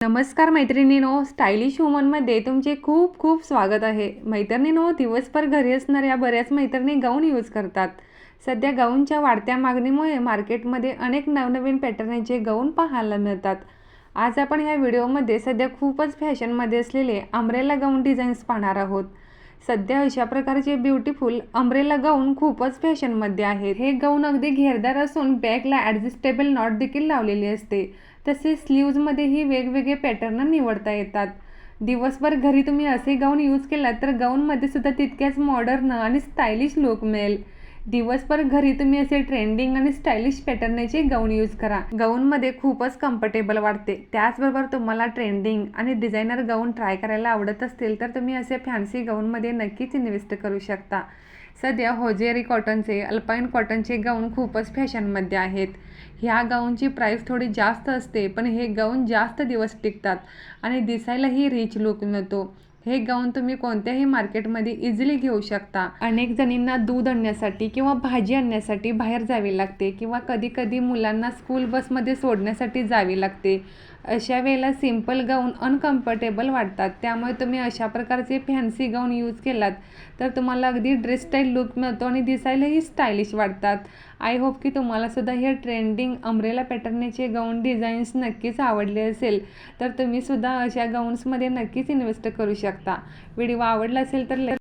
नमस्कार मैत्रिणीनो स्टायलिश वुमनमध्ये तुमचे खूप खूप स्वागत आहे. मैत्रिणीनो दिवसभर घरी असणाऱ्या बऱ्याच मैत्रिणी गाऊन यूज करतात. सध्या गाऊनच्या वाढत्या मागणीमुळे मार्केटमध्ये अनेक नवनवीन पॅटर्नचे गाऊन पाहायला मिळतात. आज आपण ह्या व्हिडिओमध्ये सध्या खूपच फॅशनमध्ये असलेले अमरेला गाऊन डिझाईन्स पाहणार आहोत. सध्या अशा प्रकारचे ब्युटिफुल अम्ब्रेला गाऊन खूपच फॅशनमध्ये आहेत. हे गाऊन अगदी घेरदार असून बॅकला ॲडजस्टेबल नॉट देखील लावलेली असते. तसेच स्लीव्जमध्येही वेगवेगळे पॅटर्न निवडता येतात. दिवसभर घरी तुम्ही असे गाऊन यूज केलात तर गाऊनमध्ये सुद्धा तितक्याच मॉडर्न आणि स्टायलिश लुक मिळेल. दिवसभर घरी तुम्ही असे ट्रेंडिंग आणि स्टायलिश पॅटर्नचे गाऊन यूज करा. गाऊनमध्ये खूपच कम्फर्टेबल वाटते. त्याचबरोबर तुम्हाला ट्रेंडिंग आणि डिझायनर गाऊन ट्राय करायला आवडत असतील तर तुम्ही असे फॅन्सी गाऊनमध्ये नक्कीच इन्व्हेस्ट करू शकता. सध्या होजेरी कॉटनचे अल्पाईन कॉटनचे गाऊन खूपच फॅशनमध्ये आहेत. ह्या गाऊनची प्राईस थोडी जास्त असते पण हे गाऊन जास्त दिवस टिकतात आणि दिसायलाही रिच लुक मिळतो. हे गाऊन तुम्ही कोणत्याही मार्केटमध्ये इझिली घेऊ शकता. अनेक जणींना दूध आणण्यासाठी किंवा भाजी आणण्यासाठी बाहेर जावे लागते किंवा कधी कधी मुलांना स्कूल बसमध्ये सोडण्यासाठी जावे लागते. अशा वेळेला सिंपल गाऊन अनकम्फर्टेबल वाटतात. त्यामुळे तुम्ही अशा प्रकारचे फॅन्सी गाऊन यूज केलात तर तुम्हाला अगदी ड्रेस स्टाईल लुक मिळतो आणि दिसायलाही स्टायलिश वाटतात. आय होप की तुम्हालासुद्धा हे ट्रेंडिंग अमरेला पॅटर्नचे गाऊन डिझाईन्स नक्कीच आवडले असेल तर तुम्ही सुद्धा अशा गाऊन्समध्ये नक्कीच इन्व्हेस्ट करू शकता. व्हिडिओ आवडला असेल तर